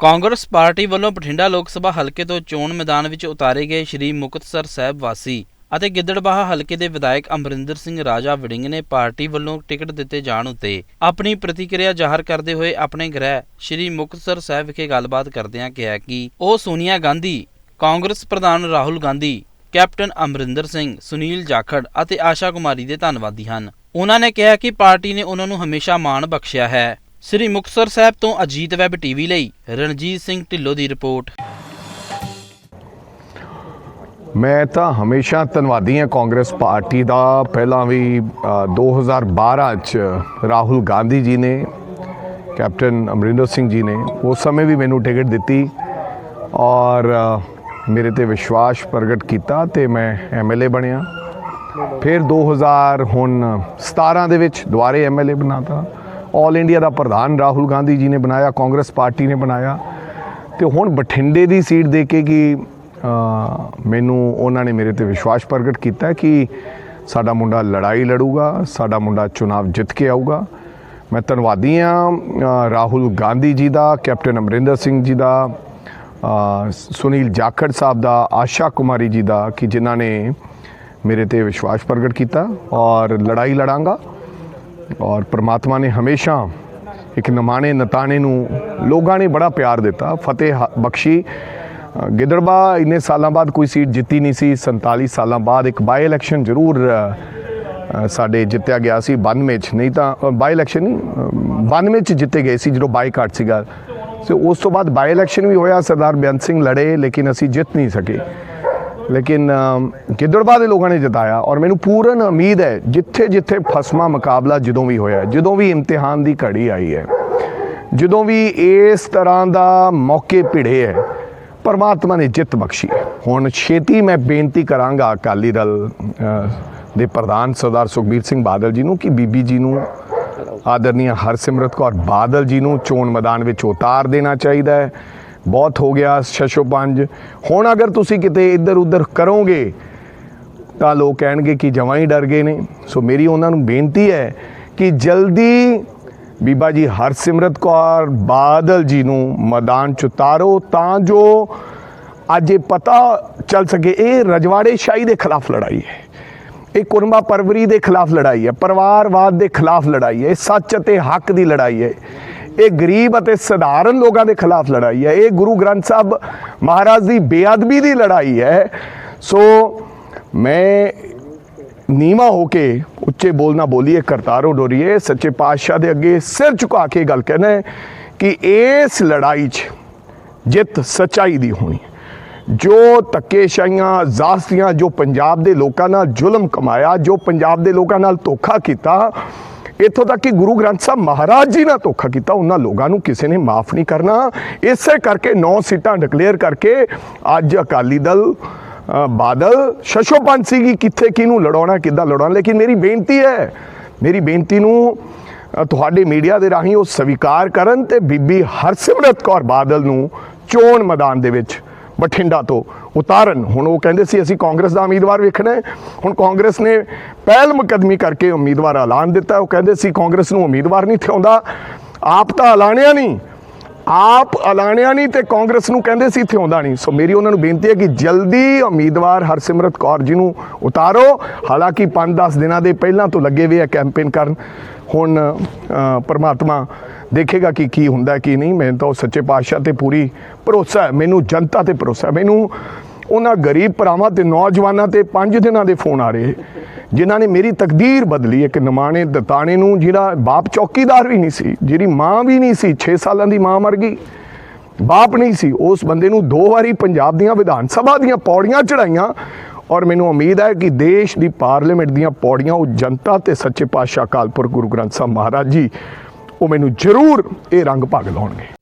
Congress party ਵੱਲੋਂ ਬਠਿੰਡਾ ਲੋਕ ਸਭਾ ਹਲਕੇ ਤੋਂ ਚੋਣ ਮੈਦਾਨ ਵਿੱਚ ਉਤਾਰੇ ਗਏ ਸ਼੍ਰੀ ਮੁਕਤਸਰ ਸਾਹਿਬ ਵਾਸੀ ਅਤੇ ਗਿੱਦੜਬਾਹਾ ਹਲਕੇ ਦੇ ਵਿਧਾਇਕ ਅਮਰਿੰਦਰ ਸਿੰਘ ਰਾਜਾ ਵੜਿੰਗ ਨੇ ਪਾਰਟੀ ਵੱਲੋਂ ਟਿਕਟ ਦਿੱਤੇ ਜਾਣ ਉੱਤੇ ਆਪਣੀ ਪ੍ਰਤੀਕਿਰਿਆ ਜ਼ਾਹਰ ਕਰਦੇ ਹੋਏ ਆਪਣੇ ਗ੍ਰਹਿ ਸ਼੍ਰੀ ਮੁਕਤਸਰ ਸਾਹਿਬ ਵਿਖੇ ਗੱਲਬਾਤ ਕਰਦਿਆਂ ਕਿਹਾ ਕਿ ਉਹ ਸੋਨੀਆ ਗਾਂਧੀ, ਕਾਂਗਰਸ ਪ੍ਰਧਾਨ ਰਾਹੁਲ ਗਾਂਧੀ, ਕੈਪਟਨ ਅਮਰਿੰਦਰ ਸਿੰਘ, ਸੁਨੀਲ ਜਾਖੜ ਅਤੇ ਆਸ਼ਾ ਕੁਮਾਰੀ ਦੇ ਧੰਨਵਾਦੀ ਹਨ। ਉਹਨਾਂ ਨੇ ਕਿਹਾ ਕਿ ਪਾਰਟੀ ਨੇ ਉਹਨਾਂ ਨੂੰ ਹਮੇਸ਼ਾ ਮਾਣ ਬਖਸ਼ਿਆ ਹੈ। ਸ੍ਰੀ ਮੁਕਤਸਰ ਸਾਹਿਬ ਤੋਂ ਅਜੀਤ ਵੈਬ ਟੀਵੀ ਲਈ ਰਣਜੀਤ ਸਿੰਘ ਢਿੱਲੋਂ ਦੀ ਰਿਪੋਰਟ। ਮੈਂ ਤਾਂ ਹਮੇਸ਼ਾ ਧੰਨਵਾਦੀ ਹਾਂ ਕਾਂਗਰਸ ਪਾਰਟੀ ਦਾ। ਪਹਿਲਾਂ ਵੀ ਅ, 2012 ਚ ਰਾਹੁਲ ਗਾਂਧੀ ਜੀ ਨੇ ਕੈਪਟਨ ਅਮਰਿੰਦਰ ਸਿੰਘ ਜੀ ਨੇ ਉਸ ਸਮੇਂ ਵੀ ਮੈਨੂੰ ਟਿਕਟ ਦਿੱਤੀ ਔਰ ਮੇਰੇ ਤੇ ਵਿਸ਼ਵਾਸ ਪ੍ਰਗਟ ਕੀਤਾ ਤੇ ਮੈਂ ਐਮਐਲਏ ਬਣਿਆ। ਫਿਰ 2000 ਹੁਣ 17 ਦੇ ਵਿੱਚ ਦੁਬਾਰੇ ਐਮਐਲਏ ਬਣਾਤਾ। ਆਲ ਇੰਡੀਆ ਦਾ ਪ੍ਰਧਾਨ ਰਾਹੁਲ ਗਾਂਧੀ ਜੀ ਨੇ ਬਣਾਇਆ, ਕਾਂਗਰਸ ਪਾਰਟੀ ਨੇ ਬਣਾਇਆ। ਤੇ ਹੁਣ ਬਠਿੰਡੇ ਦੀ ਸੀਟ ਦੇ ਕੇ ਕਿ ਮੈਨੂੰ ਉਹਨਾਂ ਨੇ ਮੇਰੇ ਤੇ ਵਿਸ਼ਵਾਸ ਪ੍ਰਗਟ ਕੀਤਾ ਕਿ ਸਾਡਾ ਮੁੰਡਾ ਲੜਾਈ ਲੜੂਗਾ, ਸਾਡਾ ਮੁੰਡਾ ਚੁਣਾਵ ਜਿੱਤ ਕੇ ਆਊਗਾ। ਮੈਂ ਧੰਨਵਾਦੀ ਹਾਂ ਰਾਹੁਲ ਗਾਂਧੀ ਜੀ ਦਾ, ਕੈਪਟਨ ਅਮਰਿੰਦਰ ਸਿੰਘ ਜੀ ਦਾ ਸੁਨੀਲ ਜਾਖੜ ਸਾਹਿਬ ਦਾ, ਆਸ਼ਾ ਕੁਮਾਰੀ ਜੀ ਦਾ, ਕਿ ਜਿਨ੍ਹਾਂ ਨੇ ਮੇਰੇ ਤੇ ਵਿਸ਼ਵਾਸ ਪ੍ਰਗਟ ਕੀਤਾ ਔਰ ਲੜਾਈ ਲੜਾਂਗਾ। ਔਰ ਪ੍ਰਮਾਤਮਾ ਨੇ ਹਮੇਸ਼ਾ ਇੱਕ ਨਮਾਣੇ ਨਤਾਣੇ ਨੂੰ ਲੋਕਾਂ ਨੇ ਬੜਾ ਪਿਆਰ ਦਿੱਤਾ। ਫਤਿਹ ਬਖਸ਼ੀ। ਅ, ਗਿੱਦੜਬਾ ਇੰਨੇ ਸਾਲਾਂ ਬਾਅਦ ਕੋਈ ਸੀਟ ਜਿੱਤੀ ਨਹੀਂ ਸੀ। 47 ਸਾਲਾਂ ਬਾਅਦ ਇੱਕ ਬਾਈ ਇਲੈਕਸ਼ਨ ਜ਼ਰੂਰ ਸਾਡੇ ਜਿੱਤਿਆ ਗਿਆ ਸੀ 92 ਚ। ਨਹੀਂ ਤਾਂ ਅ, ਬਾਈ ਇਲੈਕਸ਼ਨ ਨਹੀਂ ਅ, 92 ਚ ਜਿੱਤੇ ਗਏ ਸੀ ਜਦੋਂ ਬਾਈਕਾਟ ਸੀਗਾ। ਸੋ ਉਸ ਤੋਂ ਬਾਅਦ ਬਾਈ ਇਲੈਕਸ਼ਨ ਵੀ ਹੋਇਆ। ਸਰਦਾਰ ਬੇਅੰਤ ਸਿੰਘ ਲੜੇ ਲੇਕਿਨ ਅਸੀਂ ਜਿੱਤ ਨਹੀਂ ਸਕੇ। ਲੇਕਿਨ ਗਿੱਦੜਬਾ ਦੇ ਲੋਕਾਂ ਨੇ ਜਿਤਾਇਆ ਔਰ ਮੈਨੂੰ ਪੂਰਨ ਉਮੀਦ ਹੈ ਜਿੱਥੇ ਜਿੱਥੇ ਫਸਮਾ ਮੁਕਾਬਲਾ ਜਦੋਂ ਵੀ ਹੋਇਆ, ਜਦੋਂ ਵੀ ਇਮਤਿਹਾਨ ਦੀ ਘੜੀ ਆਈ ਹੈ, ਜਦੋਂ ਵੀ ਇਸ ਤਰ੍ਹਾਂ ਦਾ ਮੌਕੇ ਭਿੜੇ ਹੈ, ਪਰਮਾਤਮਾ ਨੇ ਜਿੱਤ ਬਖਸ਼ੀ ਹੁਣ ਛੇਤੀ ਮੈਂ ਬੇਨਤੀ ਕਰਾਂਗਾ ਅਕਾਲੀ ਦਲ ਦੇ ਪ੍ਰਧਾਨ ਸਰਦਾਰ ਸੁਖਬੀਰ ਸਿੰਘ ਬਾਦਲ ਜੀ ਨੂੰ ਕਿ ਬੀਬੀ ਜੀ ਨੂੰ ਆਦਰਨੀय ਹਰਸਿਮਰਤ ਕੌਰ ਬਾਦਲ ਜੀ ਨੂੰ ਚੋਣ ਮੈਦਾਨ ਵਿੱਚ ਉਤਾਰ ਦੇਣਾ ਚਾਹੀਦਾ ਹੈ। ਬਹੁਤ ਹੋ ਗਿਆ ਛਸ਼ੋ ਪੰਜ ਹੁਣ ਅਗਰ ਤੁਸੀਂ ਕਿਤੇ ਇੱਧਰ ਉੱਧਰ ਕਰੋਗੇ, ਤਾਂ ਲੋਕ ਕਹਿਣਗੇ ਕਿ ਜਵਾਂ ਹੀ ਡਰ ਗਏ ਨੇ। ਸੋ ਮੇਰੀ ਉਹਨਾਂ ਨੂੰ ਬੇਨਤੀ ਹੈ ਕਿ ਜਲਦੀ ਬੀਬਾ ਜੀ ਹਰਸਿਮਰਤ ਕੌਰ ਬਾਦਲ ਜੀ ਨੂੰ ਮੈਦਾਨ ਚ ਉਤਾਰੋ, ਤਾਂ ਜੋ ਅੱਜ ਇਹ ਪਤਾ ਚੱਲ ਸਕੇ, ਇਹ ਰਜਵਾੜੇ ਸ਼ਾਹੀ ਦੇ ਖਿਲਾਫ ਲੜਾਈ ਹੈ। ਇਹ ਕੁਰਮਾ ਪਰਵਰੀ ਦੇ ਖਿਲਾਫ ਲੜਾਈ ਹੈ, ਪਰਿਵਾਰਵਾਦ ਦੇ ਖਿਲਾਫ ਲੜਾਈ ਹੈ, ਇਹ ਸੱਚ ਅਤੇ ਹੱਕ ਦੀ ਲੜਾਈ ਹੈ। ਇਹ ਗਰੀਬ ਅਤੇ ਸਧਾਰਨ ਲੋਕਾਂ ਦੇ ਖਿਲਾਫ ਲੜਾਈ ਹੈ। ਇਹ ਗੁਰੂ ਗ੍ਰੰਥ ਸਾਹਿਬ ਮਹਾਰਾਜ ਦੀ ਬੇਅਦਬੀ ਦੀ ਲੜਾਈ ਹੈ। ਸੋ ਮੈਂ ਨੀਵਾ ਹੋ ਕੇ ਉੱਚੇ ਬੋਲਣਾ ਬੋਲੀਏ, ਕਰਤਾਰੋ ਡੋਰੀਏ, ਸੱਚੇ ਪਾਤਸ਼ਾਹ ਦੇ ਅੱਗੇ ਸਿਰ ਝੁਕਾ ਕੇ ਗੱਲ ਕਹਿਣਾ ਹੈ ਕਿ ਇਸ ਲੜਾਈ 'ਚ ਜਿੱਤ ਸਚਾਈ ਦੀ ਹੋਣੀ ਜੋ ਧੱਕੇਸ਼ਾਹੀਆਂ, ਜ਼ਾਸਤੀਆਂ, ਜੋ ਪੰਜਾਬ ਦੇ ਲੋਕਾਂ ਨਾਲ ਜ਼ੁਲਮ ਕਮਾਇਆ, ਜੋ ਪੰਜਾਬ ਦੇ ਲੋਕਾਂ ਨਾਲ ਧੋਖਾ ਕੀਤਾ ਇੱਥੋਂ ਤੱਕ ਕਿ ਗੁਰੂ ਗ੍ਰੰਥ ਸਾਹਿਬ ਮਹਾਰਾਜ ਜੀ ਨਾਲ ਧੋਖਾ ਕੀਤਾ, ਉਹਨਾਂ ਲੋਕਾਂ ਨੂੰ ਕਿਸੇ ਨੇ ਮਾਫ ਨਹੀਂ ਕਰਨਾ। ਇਸੇ ਕਰਕੇ ਨੌ ਸੀਟਾਂ ਡਿਕਲੇਅਰ ਕਰਕੇ ਅੱਜ ਅਕਾਲੀ ਦਲ ਬਾਦਲ ਸ਼ਸ਼ੋਪੰਥ ਸੀਗੀ ਕਿੱਥੇ, ਕਿਹਨੂੰ ਲੜਾਉਣਾ, ਕਿੱਦਾਂ ਲੜਾਉਣਾ। ਲੇਕਿਨ ਮੇਰੀ ਬੇਨਤੀ ਹੈ, ਮੇਰੀ ਬੇਨਤੀ ਨੂੰ ਤੁਹਾਡੇ ਮੀਡੀਆ ਦੇ ਰਾਹੀਂ ਉਹ ਸਵੀਕਾਰ ਕਰਨ ਤੇ ਬੀਬੀ ਹਰਸਿਮਰਤ ਕੌਰ ਬਾਦਲ ਨੂੰ ਚੋਣ ਮੈਦਾਨ ਦੇ ਵਿੱਚ ਬਠਿੰਡਾ ਤੋਂ ਉਤਾਰਨ। ਹੁਣ ਉਹ ਕਹਿੰਦੇ ਸੀ, ਅਸੀਂ ਕਾਂਗਰਸ ਦਾ ਉਮੀਦਵਾਰ ਵੇਖਣਾ ਹੈ। ਹੁਣ ਕਾਂਗਰਸ ਨੇ ਪਹਿਲ ਮੁਕਦਮੀ ਕਰਕੇ ਉਮੀਦਵਾਰ ਐਲਾਨ ਦਿੱਤਾ। ਉਹ ਕਹਿੰਦੇ ਸੀ, ਕਾਂਗਰਸ ਨੂੰ ਉਮੀਦਵਾਰ ਨਹੀਂ ਥਿਆਉਂਦਾ। ਆਪ ਤਾਂ ਐਲਾਨਿਆ ਨਹੀਂ। ਆਪ ਐਲਾਨਿਆ ਨਹੀਂ ਤੇ ਕਾਂਗਰਸ ਨੂੰ ਕਹਿੰਦੇ ਸੀ, ਥਿਆਉਂਦਾ ਨਹੀਂ। ਸੋ ਮੇਰੀ ਉਹਨਾਂ ਨੂੰ ਬੇਨਤੀ ਹੈ ਕਿ ਜਲਦੀ ਉਮੀਦਵਾਰ ਹਰਸਿਮਰਤ ਕੌਰ ਜੀ ਨੂੰ ਉਤਾਰੋ। ਹਾਲਾਂਕਿ 5-10 ਦਿਨਾਂ ਦੇ ਪਹਿਲਾਂ ਤੋਂ ਲੱਗੇ ਹੋਏ ਆ ਕੈਂਪੇਨ ਕਰਨ। ਹੁਣ ਪਰਮਾਤਮਾ ਦੇਖੇਗਾ ਕਿ ਕੀ ਹੁੰਦਾ, ਕੀ ਨਹੀਂ। ਮੈਨੂੰ ਤਾਂ ਉਹ ਸੱਚੇ ਪਾਤਸ਼ਾਹ ਤੇ ਪੂਰੀ ਭਰੋਸਾ ਹੈ। ਮੈਨੂੰ ਜਨਤਾ ਤੇ ਭਰੋਸਾ ਹੈ। ਮੈਨੂੰ ਉਹਨਾਂ ਗਰੀਬ ਭਰਾਵਾਂ ਤੇ ਨੌਜਵਾਨਾਂ ਤੇ 5 ਦਿਨਾਂ ਦੇ ਫੋਨ ਆ ਰਹੇ। ਜਿਨ੍ਹਾਂ ਨੇ ਮੇਰੀ ਤਕਦੀਰ ਬਦਲੀ। ਇੱਕ ਨਿਮਾਣੇ ਦਤਾਣੇ ਨੂੰ ਜਿਹੜਾ ਬਾਪ ਚੌਕੀਦਾਰ ਵੀ ਨਹੀਂ ਸੀ ਜਿਹੜੀ ਮਾਂ ਵੀ ਨਹੀਂ ਸੀ 6 ਸਾਲਾਂ ਦੀ ਮਾਂ ਮਰ ਗਈ। ਬਾਪ ਨਹੀਂ ਸੀ। ਉਸ ਬੰਦੇ ਨੂੰ ਦੋ ਵਾਰੀ ਪੰਜਾਬ ਦੀਆਂ ਵਿਧਾਨ ਸਭਾ ਦੀਆਂ ਪੌੜੀਆਂ ਚੜਾਈਆਂ ਔਰ ਮੈਨੂੰ ਉਮੀਦ ਹੈ ਕਿ ਦੇਸ਼ ਦੀ ਪਾਰਲੀਮੈਂਟ ਦੀਆਂ ਪੌੜੀਆਂ, ਉਹ ਜਨਤਾ ਤੇ ਸੱਚੇ ਪਾਤਸ਼ਾਹ ਕਾਲਪੁਰ ਗੁਰੂ ਗ੍ਰੰਥ ਸਾਹਿਬ ਮਹਾਰਾਜ ਜੀ ਉਹ ਮੈਨੂੰ ਜ਼ਰੂਰ ਇਹ ਰੰਗ ਭਗ ਲਾਉਣਗੇ